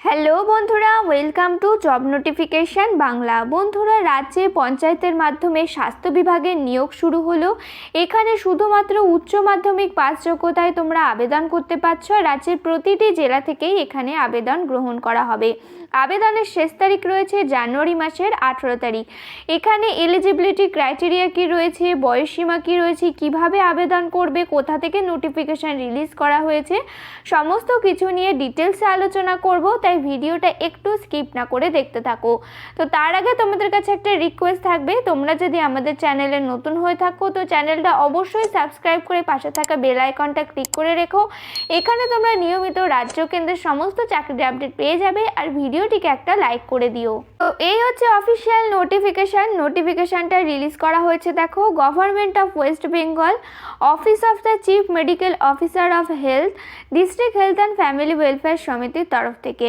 Hello বন্ধুরা welcome to job notification Bangla. বন্ধুরা, রাজ্যে পঞ্চায়েতের মাধ্যমে স্বাস্থ্য বিভাগের নিয়োগ শুরু হলো। এখানে শুধুমাত্র উচ্চ মাধ্যমিক পাস যোগ্যতায় তোমরা আবেদন করতে পারছ। রাজ্যের প্রতিটি জেলা থেকেই এখানে আবেদন গ্রহণ করা হবে। আবেদনের শেষ তারিখ রয়েছে জানুয়ারি মাসের আঠেরো তারিখ। এখানে এলিজিবিলিটি ক্রাইটেরিয়া কি রয়েছে? বয়সসীমা কি রয়েছে? কীভাবে আবেদন করবে? কোথা থেকে নোটিফিকেশান রিলিজ করা হয়েছে? সমস্ত কিছু নিয়ে ডিটেলসে আলোচনা করব। তাই ভিডিওটা একটু স্কিপ না করে দেখতে থাকো। তো তার আগে তোমাদের কাছে একটা রিকোয়েস্ট থাকবে, তোমরা যদি আমাদের চ্যানেলে নতুন হয়ে থাকো, তো চ্যানেলটা অবশ্যই সাবস্ক্রাইব করে পাশে থাকা বেল আইকনটা ক্লিক করে রেখো। এখানে তোমরা নিয়মিত রাজ্য কেন্দ্রের সমস্ত চাকরির আপডেট পেয়ে যাবে, আর ভিডিওটিকে একটা লাইক করে দিও। তো এই হচ্ছে অফিসিয়াল নোটিফিকেশান নোটিফিকেশানটা রিলিজ করা হয়েছে, দেখো government of West Bengal office of the chief medical officer of health district health and family welfare সমিতির তরফ থেকে।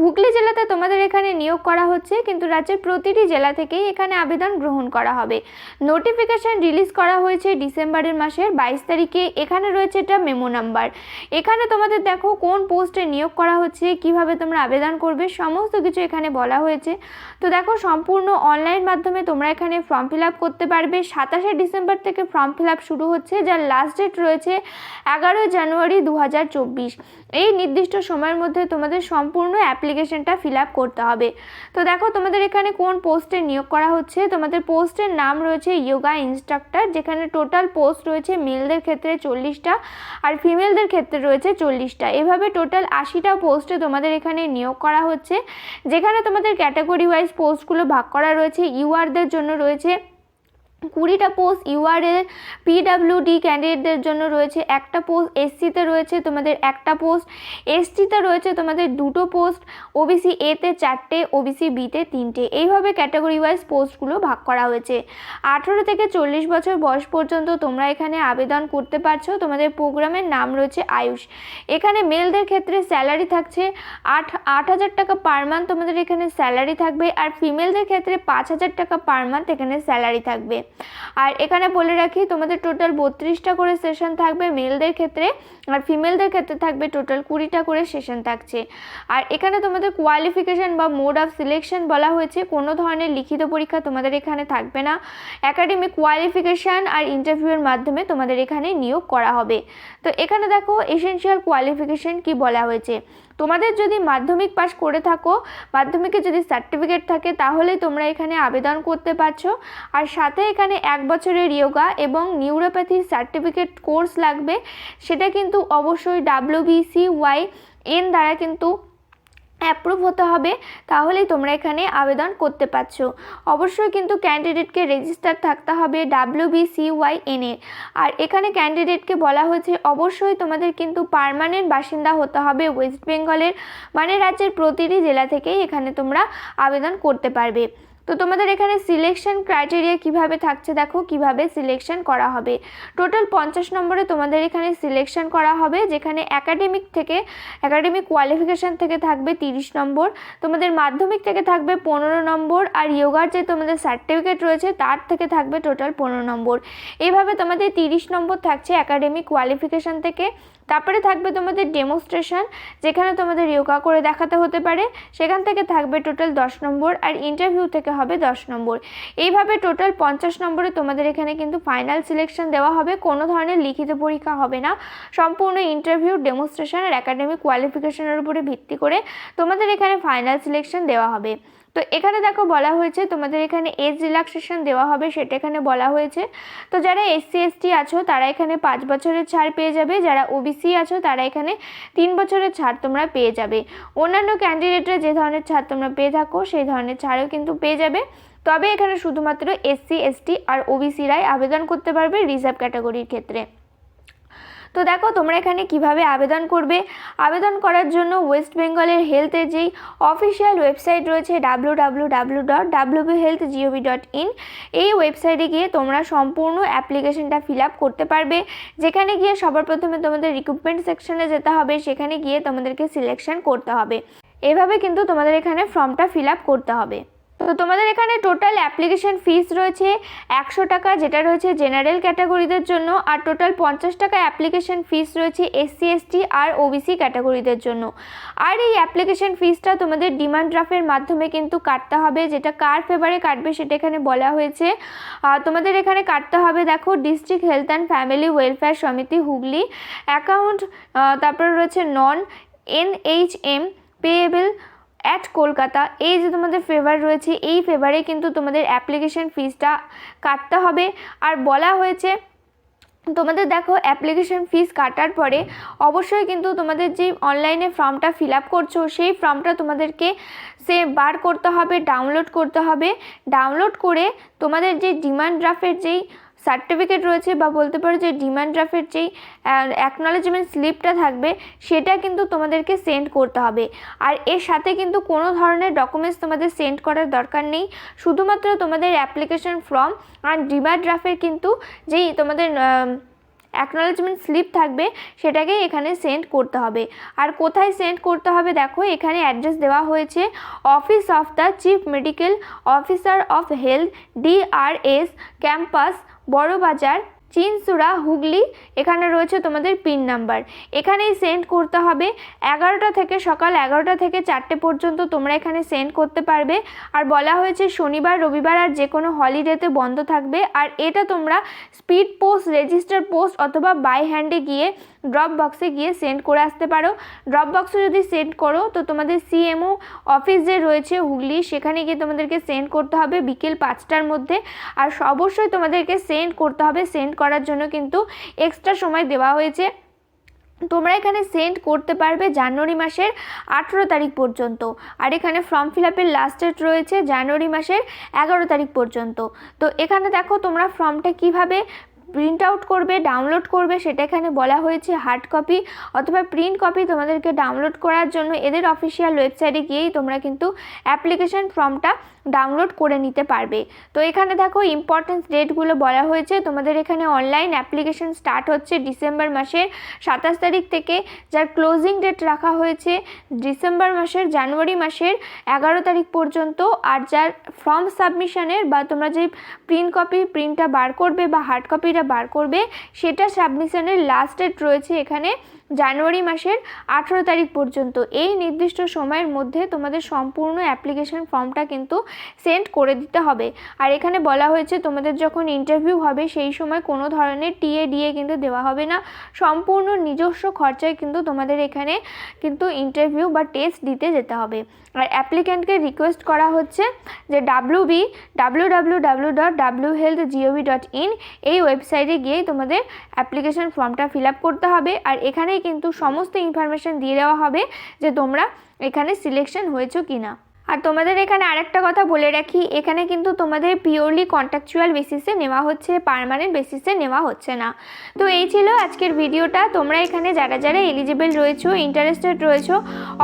হুগলি জেলাতে তোমাদের এখানে নিয়োগ করা হচ্ছে, কিন্তু রাজ্যের প্রতিটি জেলা থেকেই এখানে আবেদন গ্রহণ করা হবে। নোটিফিকেশান রিলিজ করা হয়েছে ডিসেম্বরের মাসের বাইশ তারিখে, এখানে রয়েছে এটা মেমো নাম্বার এখানে তোমাদের দেখো কোন পোস্টে নিয়োগ করা হচ্ছে, কীভাবে তোমরা আবেদন করবে, সমস্ত কিছু এখানে বলা হয়েছে। তো দেখো সম্পূর্ণ অনলাইন মাধ্যমে তোমরা এখানে ফর্ম ফিল আপ করতে পারবে। সাতাশে ডিসেম্বর থেকে ফর্ম ফিল আপ শুরু হচ্ছে, যার লাস্ট ডেট রয়েছে এগারোই জানুয়ারি দু হাজার চব্বিশ। এই নির্দিষ্ট সময়ের মধ্যে তোমাদের সম্পূর্ণ অ্যাপ্লিকেশনটা ফিল আপ করতে হবে। তো দেখো, তোমাদের এখানে কোন পোস্টে নিয়োগ করা হচ্ছে? তোমাদের পোস্টের নাম রয়েছে যোগা ইনস্ট্রাক্টর, যেখানে টোটাল পোস্ট রয়েছে মেলদের ক্ষেত্রে চল্লিশটা আর ফিমেলদের ক্ষেত্রে রয়েছে চল্লিশটা। এভাবে টোটাল আশিটা পোস্টে তোমাদের এখানে নিয়োগ করা হচ্ছে, যেখানে তোমাদের ক্যাটাগরি ওয়াইজ পোস্টগুলো ভাগ করা রয়েছে। ইউআরদের জন্য রয়েছে কুড়িটা পোস্ট ইউআরএল পিডাব্লিউডি ক্যান্ডিডেটদের জন্য রয়েছে একটা পোস্ট এসসিতে রয়েছে তোমাদের একটা পোস্ট এসটিতে রয়েছে তোমাদের দুটো পোস্ট ওবিসি এতে চারটে ওবিসি বিতে তিনটে। এইভাবে ক্যাটাগরি ওয়াইজ পোস্টগুলো ভাগ করা হয়েছে। আঠেরো থেকে চল্লিশ বছর বয়স পর্যন্ত তোমরা এখানে আবেদন করতে পারছ। তোমাদের প্রোগ্রামের নাম রয়েছে আয়ুষ। এখানে মেলদের ক্ষেত্রে স্যালারি থাকছে আট আট হাজার টাকা পার মান্থ তোমাদের এখানে স্যালারি থাকবে আর ফিমেলদের ক্ষেত্রে পাঁচ হাজার টাকা পার মান্থ এখানে স্যালারি থাকবে। আর এখানে বলে রাখি, তোমাদের টোটাল বত্রিশটা করে সেশন থাকবে মেলদের ক্ষেত্রে আর ফিমেলদের ক্ষেত্রে থাকবে টোটাল কুড়িটা করে সেশন থাকছে। আর এখানে তোমাদের কোয়ালিফিকেশান বা মোড অফ সিলেকশন বলা হয়েছে, কোনো ধরনের লিখিত পরীক্ষা তোমাদের এখানে থাকবে না। একাডেমিক কোয়ালিফিকেশান আর ইন্টারভিউয়ের মাধ্যমে তোমাদের এখানে নিয়োগ করা হবে। তো এখানে দেখো এসেনশিয়াল কোয়ালিফিকেশান কি বলা হয়েছে? তোমাদের যদি মাধ্যমিক পাস করে থাকো, মাধ্যমিকে যদি সার্টিফিকেট থাকে, তাহলেই তোমরা এখানে আবেদন করতে পারছ। আর সাথে এখানে এক বছরের ইয়োগা এবং নিউরোপ্যাথির সার্টিফিকেট কোর্স লাগবে। সেটা কিন্তু অবশ্যই ডাব্লিউবিসি ওয়াই এন দ্বারা কিন্তু অ্যাপ্রুভ হতে হবে। তাহলেই তোমরা এখানে আবেদন করতে পারছ। অবশ্যই কিন্তু ক্যান্ডিডেটকে রেজিস্টার থাকতে হবে ডাব্লিউ বিসিওয়াই এনে আর এখানে ক্যান্ডিডেটকে বলা হয়েছে, অবশ্যই তোমাদের কিন্তু পারমানেন্ট বাসিন্দা হতে হবে ওয়েস্ট বেঙ্গলের মানে রাজ্যের প্রতিটি জেলা থেকেই এখানে তোমরা আবেদন করতে পারবে। তো তোমাদের এখানে সিলেকশন ক্রাইটেরিয়া কীভাবে থাকছে দেখো, কীভাবে সিলেকশন করা হবে। টোটাল পঞ্চাশ নম্বরে তোমাদের এখানে সিলেকশন করা হবে, যেখানে একাডেমিক থেকে একাডেমিক কোয়ালিফিকেশান থেকে থাকবে তিরিশ নম্বর। তোমাদের মাধ্যমিক থেকে থাকবে পনেরো নম্বর, আর ইয়োগার যে তোমাদের সার্টিফিকেট রয়েছে, তার থেকে থাকবে টোটাল পনেরো নম্বর। এইভাবে তোমাদের তিরিশ নম্বর থাকছে একাডেমিক কোয়ালিফিকেশান থেকে। তারপরে থাকবে তোমাদের ডেমোস্ট্রেশন যেখানে তোমাদের ইয়োগা করে দেখাতে হতে পারে। সেখান থেকে থাকবে টোটাল দশ নম্বর আর ইন্টারভিউ থেকে হবে দশ নম্বর। এইভাবে টোটাল পঞ্চাশ নম্বরে তোমাদের এখানে কিন্তু ফাইনাল সিলেকশন দেওয়া হবে। কোনো ধরনের লিখিত পরীক্ষা হবে না। সম্পূর্ণ ইন্টারভিউ ডেমোস্ট্রেশন আর একাডেমিক কোয়ালিফিকেশনের উপরে ভিত্তি করে তোমাদের এখানে ফাইনাল সিলেকশন দেওয়া হবে। তো এখানে দেখো বলা হয়েছে তোমাদের এখানে এজ রিল্যাক্সেশন দেওয়া হবে, সেটা এখানে বলা হয়েছে। তো যারা এসসি এসটি আছো, তারা এখানে পাঁচ বছরের ছাড় পেয়ে যাবে। যারা ওবিসি আছো, তারা এখানে তিন বছরের ছাড় তোমরা পেয়ে যাবে। অন্যান্য ক্যান্ডিডেটরা যে ধরনের ছাড় তোমরা পেয়ে থাকো, সেই ধরনের ছাড়ও কিন্তু পেয়ে যাবে। তবে এখানে শুধুমাত্র এসসি এসটি আর ওবিসিরাই আবেদন করতে পারবে রিজার্ভ ক্যাটাগরির ক্ষেত্রে। তো দেখো, তোমরা এখানে কীভাবে আবেদন করবে? আবেদন করার জন্য ওয়েস্ট বেঙ্গলের হেলথের যেই অফিসিয়াল ওয়েবসাইট রয়েছে W W W dot WB health GOV dot in এই ওয়েবসাইটে গিয়ে তোমরা সম্পূর্ণ অ্যাপ্লিকেশনটা ফিল আপ করতে পারবে। যেখানে গিয়ে সবার প্রথমে তোমাদের রিক্রুটমেন্ট সেকশনে যেতে হবে, সেখানে গিয়ে তোমাদেরকে সিলেকশন করতে হবে। এভাবে কিন্তু তোমাদের এখানে ফর্মটা ফিল আপ করতে হবে। তো তোমাদের এখানে টোটাল অ্যাপ্লিকেশন ফিস রয়েছে একশো টাকা, যেটা রয়েছে জেনারেল ক্যাটাগরিদের জন্য, আর টোটাল পঞ্চাশ টাকা অ্যাপ্লিকেশন ফিস রয়েছে এসসি এসটি আর ওবিসি ক্যাটাগরিদের জন্য। আর এই অ্যাপ্লিকেশন ফিসটা তোমাদের ডিমান্ড ড্রাফটের মাধ্যমে কিন্তু কাটতে হবে, যেটা কার ফেভারে কাটবে সেটা এখানে বলা হয়েছে। তোমাদের এখানে কাটতে হবে, দেখো district health and family welfare Samiti Hooghly. Account তারপর রয়েছে non NHM payable at Kolkata এই যে তোমাদের ফেভার রয়েছে, এই ফেভারে কিন্তু তোমাদের অ্যাপ্লিকেশন ফিসটা কাটতে হবে। আর বলা হয়েছে, তোমাদের দেখো অ্যাপ্লিকেশন ফিস কাটার পরে অবশ্যই কিন্তু তোমাদের যে অনলাইনে ফর্মটা ফিল আপ করছ, সেই ফর্মটা তোমাদেরকে সে বার করতে হবে ডাউনলোড করতে হবে। ডাউনলোড করে তোমাদের যে ডিমান্ড ড্রাফটের যেই সার্টিফিকেট রয়েছে বা বলতে পারো যে ডিমান্ড ড্রাফটের যেই অ্যাকনলেজমেন্ট স্লিপটা থাকবে, সেটা কিন্তু তোমাদেরকে সেন্ড করতে হবে। আর এর সাথে কিন্তু কোনো ধরনের ডকুমেন্টস তোমাদের সেন্ড করার দরকার নেই। শুধুমাত্র তোমাদের অ্যাপ্লিকেশন ফর্ম আর ডিমান্ড ড্রাফটের কিন্তু যেই তোমাদের অ্যাকনলেজমেন্ট স্লিপ থাকবে, সেটাকে এখানে সেন্ড করতে হবে। আর কোথায় সেন্ড করতে হবে দেখো, এখানে অ্যাড্রেস দেওয়া হয়েছে। Office of the chief medical officer of health DRS campus Barabazar, Chinsurah, Hooghly, এখানে রয়েছে তোমাদের পিন নাম্বার। এখানেই সেন্ড করতে হবে। এগারোটা থেকে সকাল এগারোটা থেকে চারটে পর্যন্ত তোমরা এখানে সেন্ড করতে পারবে। আর বলা হয়েছে শনিবার, রবিবার আর যে কোনো হলিডেতে বন্ধ থাকবে। আর এটা তোমরা স্পিড পোস্ট রেজিস্টার পোস্ট অথবা বাই হ্যান্ডে গিয়ে ড্রপ বক্সে গিয়ে সেন্ড করে আসতে পারো। ড্রপ বক্সে যদি সেন্ড করো, তো তোমাদের সিএমও অফিস যে রয়েছে হুগলি, সেখানে গিয়ে তোমাদেরকে সেন্ড করতে হবে বিকেল পাঁচটার মধ্যে। আর অবশ্যই তোমাদেরকে সেন্ড করতে হবে। সেন্ড করার জন্য কিন্তু এক্সট্রা সময় দেওয়া হয়েছে। তোমরা এখানে সেন্ড করতে পারবে জানুয়ারি মাসের আঠেরো তারিখ পর্যন্ত। আর এখানে ফর্ম ফিল আপের লাস্ট ডেট রয়েছে জানুয়ারি মাসের এগারো তারিখ পর্যন্ত। তো এখানে দেখো তোমরা ফর্মটা কীভাবে প্রিন্ট আউট করবে ডাউনলোড করবে, সেটা এখানে বলা হয়েছে হার্ড কপি অথবা প্রিন্ট কপি তোমাদেরকে ডাউনলোড করার জন্য এদের অফিসিয়াল ওয়েবসাইটে গিয়েই তোমরা কিন্তু অ্যাপ্লিকেশন ফর্মটা ডাউনলোড করে নিতে পারবে। তো এখানে দেখো ইম্পর্টেন্স ডেটগুলো বলা হয়েছে। তোমাদের এখানে অনলাইন অ্যাপ্লিকেশন স্টার্ট হচ্ছে ডিসেম্বর মাসের সাতাশ তারিখ থেকে। যার ক্লোজিং ডেট রাখা হয়েছে ডিসেম্বর মাসের জানুয়ারি মাসের এগারো তারিখ পর্যন্ত। আর যার ফর্ম সাবমিশনের বা তোমরা যে প্রিন্ট কপি প্রিন্টটা বার করবে বা হার্ড কপিটা বার করবে, সেটা সাবমিশনের লাস্ট ডেট রয়েছে এখানে। জানুয়ারি মাসের আঠেরো তারিখ পর্যন্ত। এই নির্দিষ্ট সময়ের মধ্যে তোমাদের সম্পূর্ণ অ্যাপ্লিকেশন ফর্মটা কিন্তু সেন্ড করে দিতে হবে। আর এখানে বলা হয়েছে, তোমাদের যখন ইন্টারভিউ হবে, সেই সময় কোনো ধরনের টিএ ডিএ কিন্তু দেওয়া হবে না। সম্পূর্ণ নিজস্ব খরচায় কিন্তু তোমাদের এখানে কিন্তু ইন্টারভিউ বা টেস্ট দিতে যেতে হবে। আর অ্যাপ্লিক্যান্টকে রিকোয়েস্ট করা হচ্ছে যে W B W W W dot W health GOV dot in এই ওয়েবসাইটে গিয়েই তোমাদের অ্যাপ্লিকেশন ফর্মটা ফিল আপ করতে হবে। আর এখানেই কিন্তু সমস্ত ইনফরমেশান দিয়ে দেওয়া হবে যে তোমরা এখানে সিলেকশন হয়েছো কি না আর তোমাদের এখানে আরেকটা কথা বলে রাখি, এখানে কিন্তু তোমাদের পিওরলি কন্ট্রাকচুয়াল বেসিসে নেওয়া হচ্ছে পার্মানেন্ট বেসিসে নেওয়া হচ্ছে না। তো এই ছিল আজকের ভিডিওটা তোমরা এখানে যারা যারা এলিজিবল রয়েছো ইন্টারেস্টেড রয়েছো,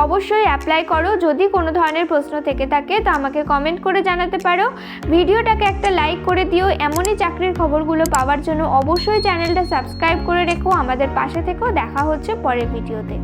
অবশ্যই অ্যাপ্লাই করো। যদি কোনো ধরনের প্রশ্ন থেকে থাকে, তো আমাকে কমেন্ট করে জানাতে পারো। ভিডিওটাকে একটা লাইক করে দিও। এমনই চাকরির খবরগুলো পাওয়ার জন্য অবশ্যই চ্যানেলটা সাবস্ক্রাইব করে রেখো। আমাদের পাশে থেকেও দেখা হচ্ছে পরের ভিডিওতে